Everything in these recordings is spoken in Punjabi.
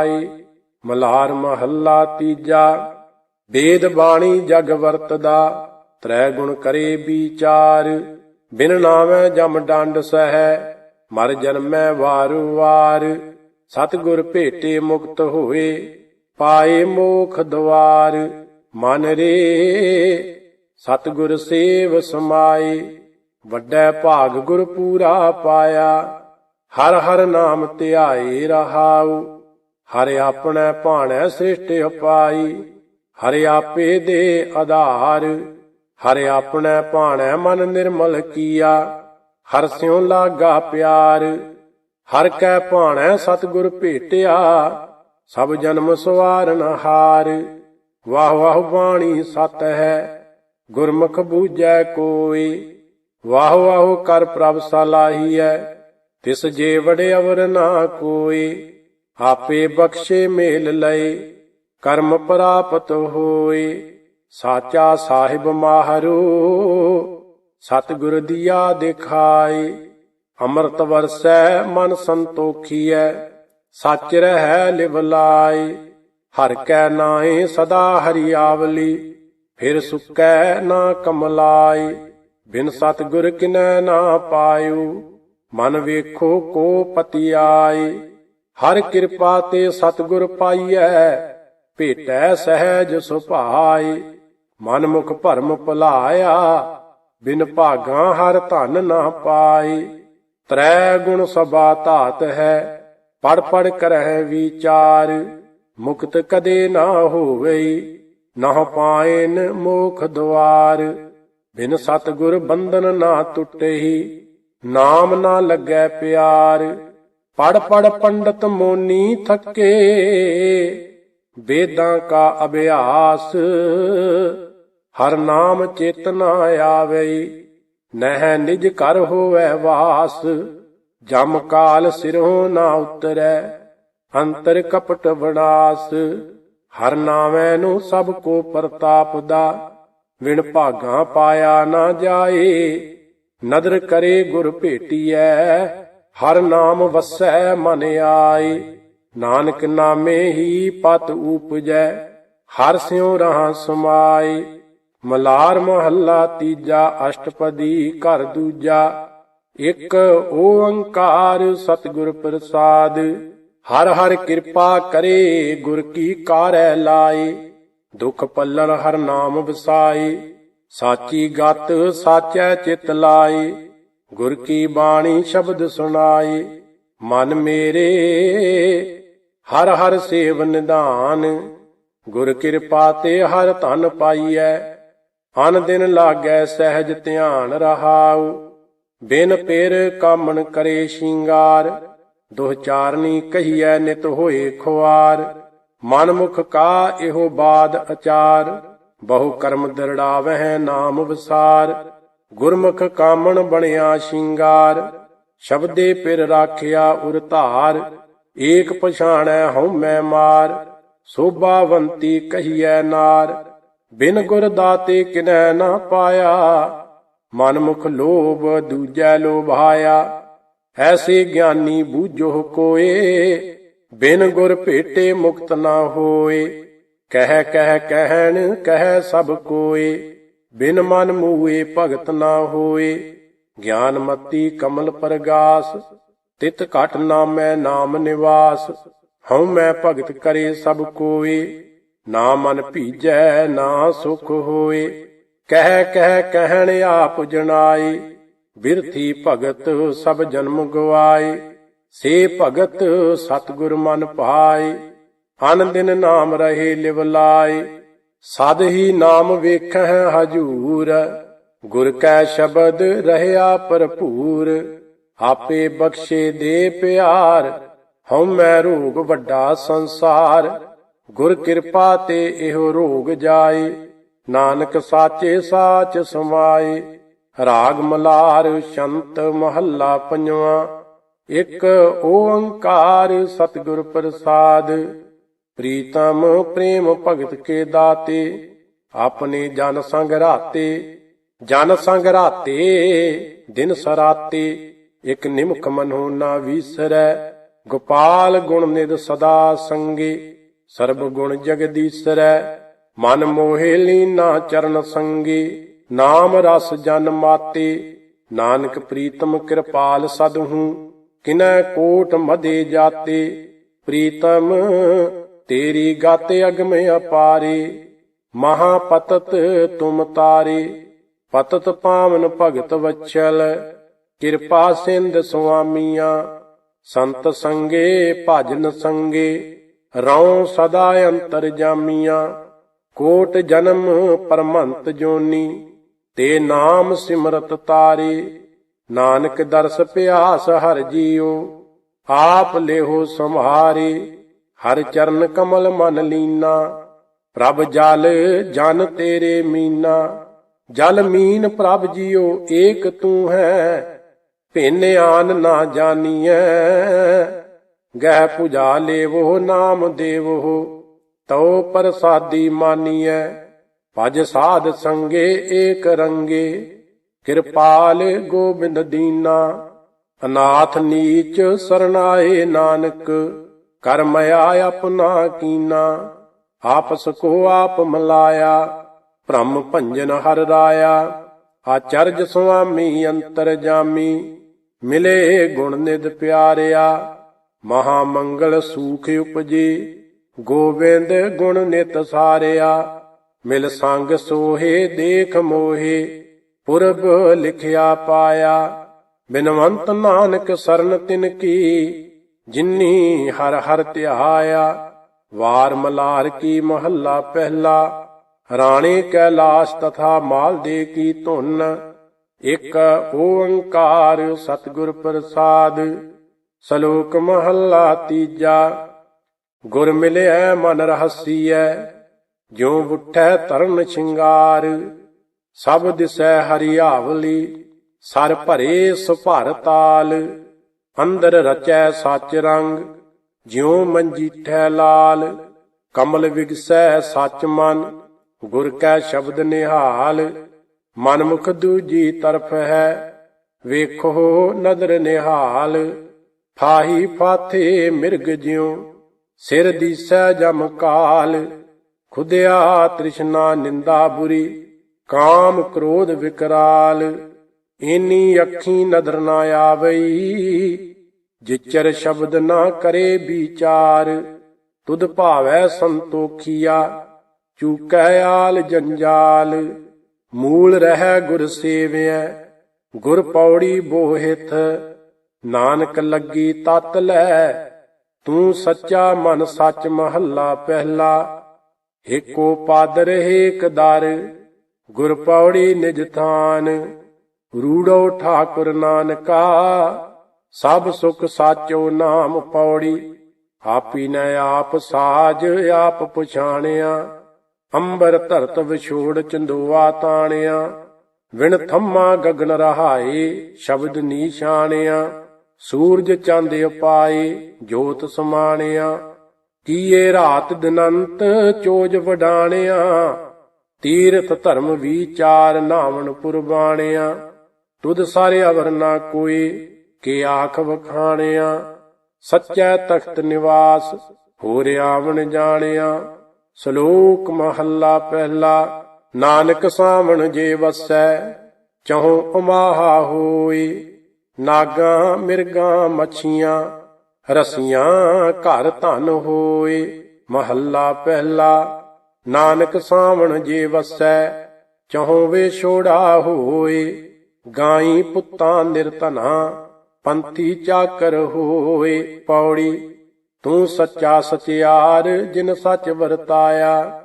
ਪਾਈ ਮਲਹਾਰ ਮਹੱਲਾ ਤੀਜਾ, ਵੇਦ ਬਾਣੀ ਜਗ ਵਰਤਦਾ ਤ੍ਰੈ ਗੁਣ ਕਰੇ ਵਿਚਾਰ, ਬਿਨ ਨਾਮੈ ਜਮ ਡੰਡ ਸਹਿ, ਮਰ ਜਨਮੈ ਵਾਰੂ ਵਾਰ, ਸਤਿਗੁਰ ਭੇਟੇ ਮੁਕਤ ਹੋਏ, ਪਾਏ ਮੋਖ ਦਵਾਰ, ਮਨ ਰੇ, ਸਤਿਗੁਰ ਸੇਵ ਸਮਾਏ, ਵੱਡਾ ਭਾਗ ਗੁਰ ਪੂਰਾ ਪਾਇਆ, ਹਰ ਹਰ ਨਾਮ ਧਿਆਏ ਰਹਾਉ ਹਰਿ ਆਪਣੈ ਭਾਣੈ ਸ੍ਰਿਸ਼ਟ ਅਪਾਈ ਹਰਿ ਆਪੇ ਦੇ ਆਧਾਰ, ਹਰਿ ਆਪਣੈ ਭਾਣੈ ਮਨ ਨਿਰਮਲ ਕੀਆ, ਹਰ ਸਿਉ ਲਾਗਾ ਪਿਆਰ, ਹਰ ਕੈ ਭਾਣੈ ਸਤਿਗੁਰ ਭੇਟਿਆ, ਸਭ ਜਨਮ ਸਵਾਰਨ ਹਾਰ, ਵਾਹ ਵਾਹ ਬਾਣੀ ਸਤ ਹੈ, ਗੁਰਮੁਖ ਬੂਝੈ ਕੋਈ, ਵਾਹ ਵਾਹ ਕਰ ਪ੍ਰਭ ਸਲਾਹੀਐ, ਤਿਸ ਜੇ ਵੜੇ ਅਵਰ ਨਾ ਕੋਈ। ਆਪੇ ਬਖਸ਼ੇ ਮੇਲ ਲਏ, ਕਰਮ ਪ੍ਰਾਪਤ ਹੋਏ। ਸਾਚਾ ਸਾਹਿਬ ਮਾਹਰੂ, ਸਤਿਗੁਰ ਦੀਆ ਦਿਖਾਏ। ਅੰਮ੍ਰਿਤ ਵਰਸੈ ਮਨ ਸੰਤੋਖੀਐ, ਸੱਚ ਰਹਿ ਲਿਵ ਲਾਈ ਹਰ ਕੈ ਨਾਏ ਸਦਾ ਹਰਿਆਵਲੀ, ਫਿਰ ਸੁਕੈ ਨਾ ਕਮਲਾਈ ਬਿਨ ਸਤਿਗੁਰ ਕਿਨੈ ਨਾ ਪਾਇਓ, ਮਨ ਵੇਖੋ ਕੋ ਪਤੀ ਆਈ ਹਰ ਕਿਰਪਾ ਤੇ ਸਤਿਗੁਰ ਪਾਈਐ, ਭੇਟੈ ਸਹਿਜ ਸੁਭਾਈ ਮਨ ਮੁਖ ਭਰਮ ਭੁਲਾਇਆ, ਬਿਨ ਭਾਗਾ ਹਰ ਧਨ ਨਾ ਪਾਈ ਤ੍ਰੈ ਗੁਣ ਸਭਾ ਧਾਤ ਹੈ, ਪੜ ਪੜ ਕਰਹਿ ਵਿਚਾਰ, ਮੁਕਤ ਕਦੇ ਨਾ ਹੋਵਈ ਨਾ ਪਾਇਨ ਮੋਖ ਦੁਆਰ। ਬਿਨ ਸਤਿਗੁਰ ਬੰਧਨ ਨਾ ਟੁੱਟੇਹੀ ਨਾਮ ਨਾ ਲੱਗੈ ਪਿਆਰ। ਪੜ ਪੜ ਪੰਡਤ ਮੋਨੀ ਥੱਕੇ, ਵੇਦਾਂ ਕਾ ਅਭਿਆਸ, ਹਰ ਨਾਮ ਚੇਤਨਾ ਆਵਈ, ਨਹਿ ਨਿਜ ਕਰ ਹੋਵੇ ਵਾਸ, ਜਮ ਕਾਲ ਸਿਰੋਂ ਨਾ ਉਤਰੈ, ਅੰਤਰ ਕਪਟ ਵਿਨਾਸ਼ ਹਰ ਨਾਮੈ ਨੂੰ ਸਭ ਕੋ ਪ੍ਰਤਾਪ ਦਾ, ਵਿਣ ਭਾਗਾ ਪਾਇਆ ਨਾ ਜਾਏ, ਨਦਰ ਕਰੇ ਗੁਰ ਭੇਟੀਐ ਹਰ ਨਾਮ ਵਸੈ ਮਨ ਆਏ, ਨਾਨਕ ਨਾਮੇ ਹੀ ਪਤ ਉਪਜੈ, ਹਰ ਸਿਉ ਰਹਾ ਸਮਾਏ। ਮਲਾਰ ਮਹੱਲਾ ਤੀਜਾ, ਅਸ਼ਟਪਦੀ ਘਰ ਦੂਜਾ, ਇੱਕ ਓੰਕਾਰ ਸਤਿਗੁਰ ਪ੍ਰਸਾਦ। ਹਰ ਹਰ ਕਿਰਪਾ ਕਰੇ ਗੁਰ ਕੀ ਕਾਰੈ ਲਾਏ, ਦੁਖ ਪੱਲਣ ਹਰ ਨਾਮ ਵਸਾਏ, ਸਾਚੀ ਗਤ ਸਾਚੈ ਚਿਤ ਲਾਏ। ਗੁਰ ਕੀ ਬਾਣੀ ਸ਼ਬਦ ਸੁਣਾਏ, ਮਨ ਮੇਰੇ, ਹਰ ਹਰ ਸੇਵ ਨਿਧਾਨ ਗੁਰ ਕਿਰਪਾ ਤੇ ਹਰ ਧਨ ਪਾਈਐ, ਅਨ ਦਿਨ ਲਾਗੈ ਸਹਿਜ ਧਿਆਨ ਰਹਾਉ। ਬਿਨ ਪੇਰ ਕਾਮਣ ਕਰੇ ਸ਼ਿੰਗਾਰ, ਦੁਹ ਚਾਰਨੀ ਕਹੀਐ ਨਿਤ ਹੋਏ ਖੁਆਰ। ਮਨ ਮੁਖ ਕਾ ਇਹੋ ਬਾਦ ਅਚਾਰ, ਬਹੁ ਕਰਮ ਦਰੜਾਵਹਿ ਨਾਮ ਵਿਸਾਰ। ਗੁਰਮੁਖ ਕਾਮਣ ਬਣਿਆ ਸ਼ਿੰਗਾਰ, ਸ਼ਬਦੇ ਪਿਰ ਰਾਖਿਆ ਉਰ ਧਾਰ, ਏਕ ਪਛਾਣੈ ਹਉਮੈ ਮਾਰ, ਸੋਭਾਵੰਤੀ ਕਹੀਐ ਨਾਰ, ਬਿਨ ਗੁਰ ਦਾਤੇ ਕਿਨੈ ਨਾ ਪਾਇਆ ਮਨ ਮੁਖ ਲੋਭ ਦੂਜੈ ਲੋਭਾਇਆ, ਐਸੇ ਗਿਆਨੀ ਬੂਝੋ ਕੋਏ, ਬਿਨ ਗੁਰ ਭੇਟੇ ਮੁਕਤ ਨਾ ਹੋਏ, ਕਹਿ ਕਹਿ ਕਹਿਣ ਕਹਿ ਸਭ ਕੋਏ। ਬਿਨ ਮਨ ਮੂਏ ਭਗਤ ਨਾ ਹੋਏ, ਗਿਆਨ ਮਤੀ ਕਮਲ ਪ੍ਰਗਾਸ, ਤਿਤ ਘਟ ਨਾਮੈ ਨਾਮ ਨਿਵਾਸ, ਹਉ ਮੈਂ ਭਗਤ ਕਰੇ ਸਭ ਕੋਏ, ਨਾ ਮਨ ਭੀਜੈ ਨਾ ਸੁਖ ਹੋਏ, ਕਹਿ ਕਹਿ ਕਹਿਣ ਆਪ ਜਣਾਈ ਬਿਰਥੀ ਭਗਤ ਸਭ ਜਨਮ ਗਵਾਏ, ਸੇ ਭਗਤ ਸਤਿਗੁਰ ਮਨ ਪਾਏ, ਅਨ ਦਿਨ ਨਾਮ ਰਹੇ ਲਿਵ ਲਾਏ ਸਦ ਹੀ ਨਾਮ ਵੇਖਹਿ ਹਜੂਰ। ਗੁਰ ਕੈ ਸ਼ਬਦ ਰਹਿਆ ਭਰਪੂਰ। ਆਪੇ ਬਖਸ਼ੇ ਦੇ ਪਿਆਰ। ਹਉ ਮੈਂ ਰੋਗ ਵੱਡਾ ਸੰਸਾਰ। ਗੁਰ ਕਿਰਪਾ ਤੇ ਇਹੋ ਰੋਗ ਜਾਏ। ਨਾਨਕ ਸਾਚੇ ਸਾਚ ਸਮਾਏ। ਰਾਗ ਮਲਾਰ ਸ਼ੰਤ ਮਹੱਲਾ ਪੰਜਵਾਂ। ਇੱਕ ਓੰਕਾਰ ਸਤਿਗੁਰ ਪ੍ਰਸਾਦ। ਪ੍ਰੀਤਮ ਪ੍ਰੇਮ ਭਗਤ ਕੇ ਦਾਤੇ, ਆਪਣੇ ਜਨ ਸੰਗ ਰਾਤੇ, ਜਨ ਸੰਗ ਰਾਤੇ, ਦਿਨ ਸਰਾਤੇ, ਇਕ ਨਿਮਖ ਮਨੋ ਨਾ ਵੀਸਰੈ, ਗੋਪਾਲ ਗੁਣ ਨਿਦ ਸਦਾ ਸੰਗੇ, ਸਰਬ ਗੁਣ ਜਗਦੀਸਰੈ ਮਨ ਮੋਹਿ ਲੀਨਾ ਚਰਨ ਸੰਗੇ, ਨਾਮ ਰਸ ਜਨ ਮਾਤੇ, ਨਾਨਕ ਪ੍ਰੀਤਮ ਕਿਰਪਾਲ ਸਦਹੂ, ਕਿਨੈ ਕੋਟ ਮਦੇ ਜਾਤੇ, ਪ੍ਰੀਤਮ ਤੇਰੀ ਗਾਤੇ ਅਗਮ ਅਪਾਰੇ ਮਹਾ ਪਤਤ ਤੁਮ ਤਾਰੇ। ਪਤਤ ਪਾਵਨ ਭਗਤ ਵਚਲ, ਕਿਰਪਾ ਸਿੰਧ ਸੁਆਮੀਆਂ। ਸੰਤ ਸੰਗੇ ਭਜਨ ਸੰਗੇ ਰਉ ਸਦਾ ਅੰਤਰ ਜਾਮੀਆਂ। ਕੋਟ ਜਨਮ ਪਰਮੰਤ ਜੋਨੀ, ਤੇ ਨਾਮ ਸਿਮਰਤ ਤਾਰੇ। ਨਾਨਕ ਦਰਸ ਪਿਆਸ ਹਰ ਜੀਓ, ਆਪ ਲੇਹੋ ਸੰਭਾਰੇ ਹਰ ਚਰਨ ਕਮਲ ਮਨ ਲੀਨਾ। ਪ੍ਰਭ ਜਲ ਜਨ ਤੇਰੇ ਮੀਨਾ। ਜਲ ਮੀਨ ਪ੍ਰਭ ਜੀਉ ਏਕ ਤੂੰ ਹੈ। ਭਿੰਨ ਆਨ ਨਾ ਜਾਣੀਐ ਗਹਿ ਪੁਜਾ ਲੇਵੋ, ਨਾਮ ਦੇਵੋ। ਤਉ ਪ੍ਰਸਾਦੀ ਮਾਨੀਐ। ਭਜ ਸਾਧ ਸੰਗੇ ਏਕ ਰੰਗੇ। ਕਿਰਪਾਲ ਗੋਬਿੰਦ ਦੀਨਾ। ਅਨਾਥ ਨੀਚ ਸਰਨਾਏ ਨਾਨਕ। ਕਰਮ ਆਇਆ ਆਪਣਾ ਕੀਨਾ ਆਪਸ ਕੋ ਆਪ ਮਲਾਇਆ, ਭ੍ਰਮ ਭੰਜਨ ਹਰ ਰਾਇਆ ਆਚਰਜ ਸੁਆਮੀ ਅੰਤਰ ਜਾਮੀ, ਮਿਲੇ ਗੁਣ ਨਿਦ ਪਿਆਰਿਆ, ਮਹਾ ਮੰਗਲ ਸੂਖ ਉਪਜੀ, ਗੋਬਿੰਦ ਗੁਣ ਨਿਤ ਸਾਰਿਆ, ਮਿਲ ਸੰਗ ਸੋਹੇ ਦੇਖ ਮੋਹੇ, ਪੁਰਬ ਲਿਖਿਆ ਪਾਇਆ, ਬਿਨਵੰਤ ਨਾਨਕ ਸਰਨ ਤਿਨ ਕੀ ਜਿਨੀ ਹਰ ਹਰ ਧਿਆਇਆ ਵਾਰ ਮਲਾਰ ਕੀ ਮਹੱਲਾ ਪਹਿਲਾ, ਰਾਣੇ ਕੈਲਾਸ਼ ਤਥਾ ਮਾਲ ਦੇ ਕੀ ਧੁਨ, ਇਕ ਓੰਕਾਰ ਸਤਿਗੁਰ ਪ੍ਰਸਾਦ, ਸ਼ਲੋਕ ਮਹੱਲਾ ਤੀਜਾ, ਗੁਰ ਮਿਲਿਆ ਮਨ ਰਹਸੀਐ, ਜਿਉ ਬੁੱਠੈ ਤਰਨ ਸ਼ਿੰਗਾਰ ਸਭ ਦਿਸੈ ਹਰਿਆਵਲੀ, ਸਰ ਭਰੇ ਸੁਭਰ ਤਾਲ। ਅੰਦਰ ਰਚੈ ਸੱਚ ਰੰਗ, ਜਿਉ ਮੰਜੀਠੈ ਲਾਲ। ਕਮਲ ਵਿਗਸੈ ਸੱਚ ਮਨ, ਗੁਰ ਕੈ ਸ਼ਬਦ ਨਿਹਾਲ। ਮਨ ਮੁਖ ਦੂਜੀ ਤਰਫ ਹੈ, ਵੇਖੋ ਨਦਰ ਨਿਹਾਲ। ਫਾਹੀ ਫਾਥੇ ਮਿਰਗ ਜਿਉ, ਸਿਰ ਦੀਸੈ ਜਮ ਕਾਲ। ਖੁਦਿਆ ਤ੍ਰਿਸ਼ਨਾ ਨਿੰਦਾ ਬੁਰੀ, ਕਾਮ ਕ੍ਰੋਧ ਵਿਕਰਾਲ। ਇਨੀ ਅੱਖੀ ਨਦਰ ਨਾ ਆਵਈ, ਜਿਚਰ ਸ਼ਬਦ ਨਾ ਕਰੇ ਵਿਚਾਰ, ਤੁਧ ਭਾਵੈ ਸੰਤੋਖੀਆ, ਚੂਕੈ ਆਲ ਜੰਜਾਲ, ਮੂਲ ਰਹਿ ਗੁਰ ਸੇਵਿਐ, ਗੁਰ ਪੌੜੀ ਬੋਹਿਤ ਨਾਨਕ ਲੱਗੀ ਤਤ ਲੈ, ਤੂੰ ਸੱਚਾ ਮਨ ਸੱਚ ਮਹੱਲਾ ਪਹਿਲਾ ਏਕੋ ਪਾਦਰ ਏਕ ਦਰ, ਗੁਰ ਪੌੜੀ ਨਿਜ ਥਾਨ ਰੂੜੋ ਠਾਕੁਰ ਨਾਨਕਾ, ਸਭ ਸੁਖ ਸਾਚੋ ਨਾਮ ਪੌੜੀ। ਆਪੀ ਨ ਆਪ ਸਾਜ, ਆਪ ਪਛਾਣਿਆ। ਅੰਬਰ ਧਰਤ ਵਿਛੋੜ ਚੰਦੋਆ ਤਾਣਿਆ। ਵਿਣ ਥੰਮਾ ਗਗਨ ਰਹਾਏ, ਸ਼ਬਦ ਨੀਸ਼ਾਣਿਆ ਸੂਰਜ ਚੰਦ ਉਪਾਏ, ਜੋਤ ਸਮਾਣਿਆ। ਕੀਏ ਰਾਤ ਦਿਨੰਤ ਚੋਜ ਵਡਾਣਿਆ। ਤੀਰਥ ਧਰਮ ਵਿਚਾਰ ਨਾਵਣ ਪੁਰਬਾਣਿਆ। ਤੁਧ ਸਾਰੇ ਅਵਰ ਨਾ ਕੋਈ, ਕੇ ਆਖ ਵਖਾਣਿਆ। ਸੱਚੈ ਤਖਤ ਨਿਵਾਸ ਹੋ ਰਿਆਵਣ ਜਾਣਿਆ। ਸ਼ਲੋਕ ਮਹੱਲਾ ਪਹਿਲਾ, ਨਾਨਕ ਸਾਵਣ ਜੇ ਵਸੈ, ਚਹੋ ਉਮਾਹਾ ਹੋਈ। ਨਾਗਾ ਮਿਰਗਾ ਮੱਛੀਆਂ, ਰਸੀਆਂ ਘਰ ਧਨ ਹੋਏ ਮਹੱਲਾ ਪਹਿਲਾ, ਨਾਨਕ ਸਾਵਣ ਜੇ ਵਸੈ, ਚਹੋ ਵੇ ਛੋੜਾ ਹੋਏ ਗਾਈ ਪੁੱਤਾਂ ਨਿਰਤਨਾ ਪੰਥੀ ਚਾਕਰ ਹੋਏ ਪੌੜੀ। ਤੂੰ ਸੱਚਾ ਸਚਿਆਰ, ਜਿਨ ਸੱਚ ਵਰਤਾਇਆ।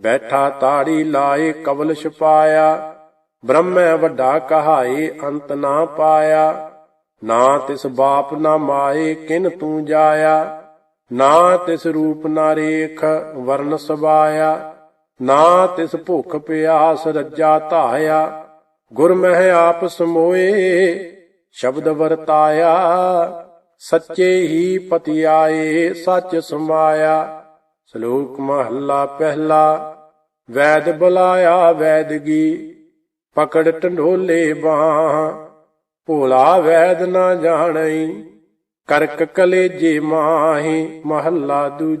ਬੈਠਾ ਤਾੜੀ ਲਾਏ ਕਵਲ ਛਪਾਇਆ। ਬ੍ਰਹਮੈ ਵੱਡਾ ਕਹਾਏ ਅੰਤ ਨਾ ਪਾਇਆ। ਨਾ ਤਿਸ ਬਾਪ ਨਾ ਮਾਏ ਕਿਨ ਤੂੰ ਜਾਇਆ। ਨਾ ਤਿਸ ਰੂਪ ਨਾ ਰੇਖ ਵਰਨ ਸਬਾਇਆ। ਨਾ ਤਿਸ ਭੁਖ ਪਿਆਸ ਰੱਜਾ ਧਾਇਆ। ਗੁਰ ਆਪ ਸਮੋਏ, ਸ਼ਬਦ ਵਰਤਾਇਆ, ਸੱਚੇ ਹੀ ਪਤੀ ਆਏ ਸੱਚ ਸਮਾਇਆ। ਸ਼ਲੋਕ ਮਹੱਲਾ ਪਹਿਲਾ, ਵੈਦ ਬੁਲਾਇਆ ਵੈਦਗੀ, ਪਕੜ ਢੰਡੋਲੇ ਬਾਹ। ਭੋਲਾ ਵੈਦ ਨਾ ਜਾਣਈ, ਕਰਕ ਕਲੇਜੇ ਮਾਹੀ, ਮਹੱਲਾ ਦੂਜਾ